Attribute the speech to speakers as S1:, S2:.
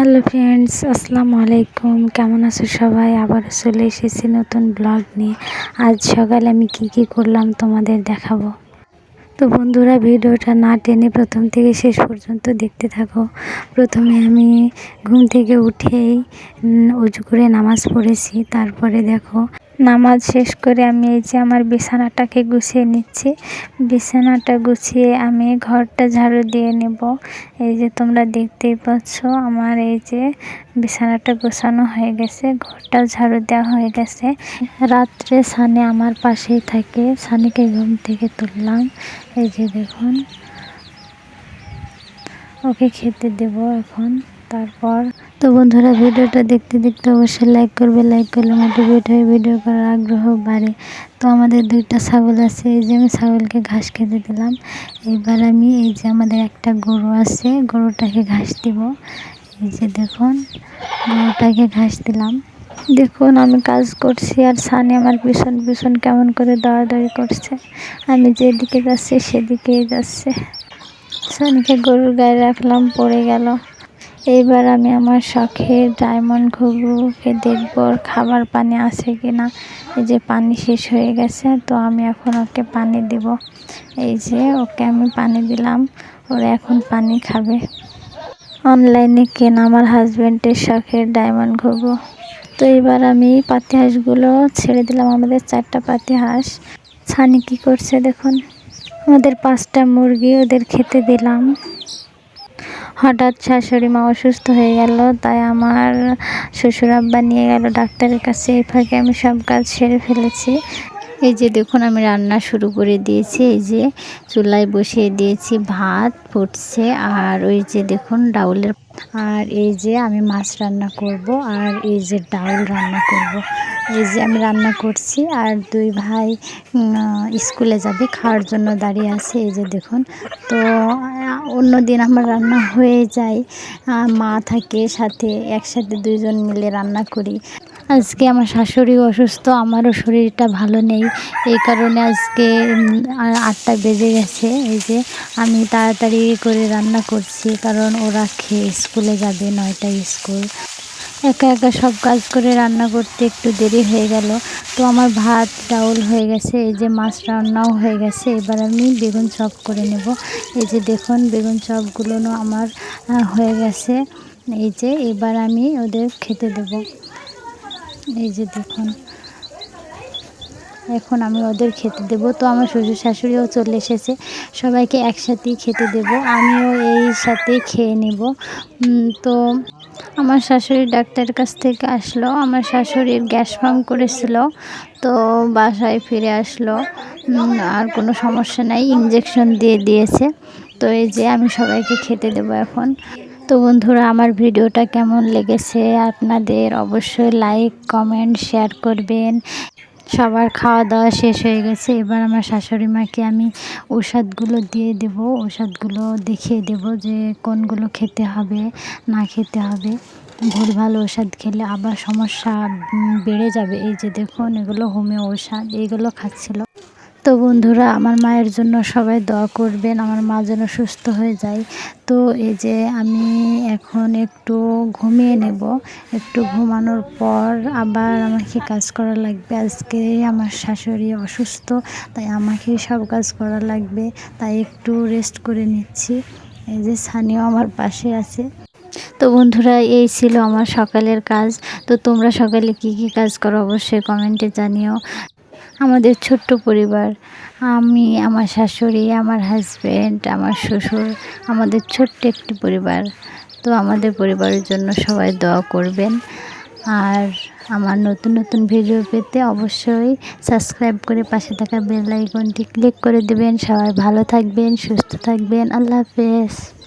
S1: Hello friends, আসসালামু আলাইকুম। কেমন আছো সবাই? আবার চলে এসেছি নতুন ব্লগ নিয়ে। আজ সকালে আমি কি কি করলাম তোমাদের দেখাবো। তো বন্ধুরা, ভিডিওটা না টেনে প্রথম থেকে শেষ পর্যন্ত দেখতে থাকো। প্রথমে আমি ঘুম থেকে উঠেই উজু করে নামাজ পড়েছি। তারপরে দেখো নামাজ শেষ করে আমি এই যে আমার বিছানাটাকে গুছিয়ে নিচ্ছি। বিছানাটা গুছিয়ে আমি ঘরটা ঝাড়ু দিয়ে নেব। এই যে তোমরা দেখতেই পাচ্ছ আমার এই যে বিছানাটা গোছানো হয়ে গেছে ঘরটাও ঝাড়ু দেওয়া হয়ে গেছে। রাত্রে সানে আমার পাশেই থাকে, সানিকে ঘুম থেকে তুললাম। এই যে দেখুন, ওকে খেতে দেব এখন। তারপর তো বন্ধুরা, ভিডিওটা দেখতে দেখতে অবশ্যই লাইক করবে লাইক করলে মোটিভেট হয়ে ভিডিও করার আগ্রহ বাড়ে। তো আমাদের দুইটা ছাগল আছে, এই যে আমি ছাগলকে ঘাস খেতে দিলাম। এবার আমি এই যে আমাদের একটা গরু আছে, গরুটাকে ঘাস দিব। এই যে দেখুন, গরুটাকে ঘাস দিলাম। দেখুন, আমি কাজ করছি আর সানি আমার পিছন পিছন কেমন করে দৌড়াদৌড়ি করছে। আমি যেদিকে যাচ্ছি, সেদিকেই যাচ্ছে। সানিকে গরুর গায়ে রাখলাম, পড়ে গেল। এইবার আমি আমার শখের ডায়মন্ড ঘুঘুকে দেখব, ওর খাবার পানি আছে কি না এই যে পানি শেষ হয়ে গেছে, তো আমি এখন ওকে পানি দিব। এই যে ওকে আমি পানি দিলাম, ওরা এখন পানি খাবে। অনলাইনে কেনা আমার হাজব্যান্ডের শখের ডায়মন্ড ঘুঘু। তো এবার আমি পাতি হাঁসগুলো ছেড়ে দিলাম, আমাদের চারটা পাতি হাঁস ছানি কী করছে দেখুন, আমাদের পাঁচটা মুরগি ওদের খেতে দিলাম। হঠাৎ শাশুড়ি মা অসুস্থ হয়ে গেল, তাই আমার শ্বশুর আব্বা নিয়ে গেল ডাক্তারের কাছে। এই ফাঁকে আমি সব কাজ সেরে ফেলেছি। এই যে দেখুন, আমি রান্না শুরু করে দিয়েছি। এই যে চুলায় বসিয়ে দিয়েছি ভাত ফুটছে, আর ওই যে দেখুন ডাউলের আর এই যে আমি মাছ রান্না করব, আর এই যে ডাউল রান্না করব। এই যে আমি রান্না করছি, আর দুই ভাই স্কুলে যাবে, খাওয়ার জন্য দাঁড়িয়ে আছে। এই যে দেখুন, তো অন্য দিন আমার রান্না হয়ে যায়। মা থাকে, সাথে একসাথে দুইজন মিলে রান্না করি। আজকে আমার শাশুড়ি অসুস্থ, আমারও শরীরটা ভালো নেই। এই কারণে আজকে আটটা বেজে গেছে। এই যে আমি তাড়াতাড়ি করে রান্না করছি, কারণ ওরা খেয়ে স্কুলে যাবে, নয়টা স্কুল। একা একা সব কাজ করে রান্না করতে একটু দেরি হয়ে গেল। তো আমার ভাত ডাউল হয়ে গেছে, এই যে মাছ রান্নাও হয়ে গেছে। এবার আমি বেগুন চপ করে নেব। এই যে দেখুন, বেগুন চপগুলো আমার হয়ে গেছে। এই যে এবার আমি ওদের খেতে দেব। এই যে দেখুন। এখন আমি ওদের খেতে দেব। তো আমার শ্বশুর শাশুড়িও চলে এসেছে। সবাইকে একসাথেই খেতে দেব। আমিও এই সাথে খেয়ে নেব। তো আমার শাশুড়ি ডাক্তারের কাছ থেকে আসলো। আমার শাশুড়ির গ্যাস ফার্ম করেছিল। তো বাসায় ফিরে আসলো। আর কোনো সমস্যা নাই। ইঞ্জেকশন দিয়ে দিয়েছে। তো এই যে আমি সবাইকে খেতে দেবো এখন। তো বন্ধুরা, আমার ভিডিওটা কেমন লেগেছে আপনাদের অবশ্যই লাইক কমেন্ট শেয়ার করবেন। সবার খাওয়া দাওয়া শেষ হয়ে গেছে, এবার আমার শাশুড়ি মাকে আমি ওষুধগুলো দিয়ে দেব ওষুধগুলো দেখিয়ে দেব যে কোনগুলো খেতে হবে, না খেতে হবে। ভুলভাল ওষুধ খেলে আবার সমস্যা বেড়ে যাবে। এই যে দেখুন, এগুলো হোমিও ওষুধ এইগুলো খাচ্ছিল। তো বন্ধুরা, আমার মায়ের জন্য সবাই দোয়া করবেন, আমার মা যেন সুস্থ হয়ে যায়। তো এই যে আমি এখন একটু ঘুমিয়ে নেব, একটু ঘুমানোর পর আবার আমাকে কাজ করা লাগবে। আজকে আমার শাশুড়ি অসুস্থ, তাই আমাকেই সব কাজ করা লাগবে, তাই একটু রেস্ট করে নিচ্ছি। এই যে স্থানীয় আমার পাশে আছে। তো বন্ধুরা, এই ছিল আমার সকালের কাজ। তো তোমরা সকালে কি কি কাজ করো অবশ্যই কমেন্টে জানিও। আমাদের ছোট্ট পরিবার, আমি, আমার শাশুড়ি, আমার হাজব্যান্ড আমার শ্বশুর, আমাদের ছোট্ট একটি পরিবার। তো আমাদের পরিবারের জন্য সবাই দোয়া করবেন। আর আমার নতুন নতুন ভিডিও পেতে অবশ্যই সাবস্ক্রাইব করে পাশে থাকা বেল আইকনটি ক্লিক করে দেবেন। সবাই ভালো থাকবেন, সুস্থ থাকবেন। আল্লাহ হাফেজ।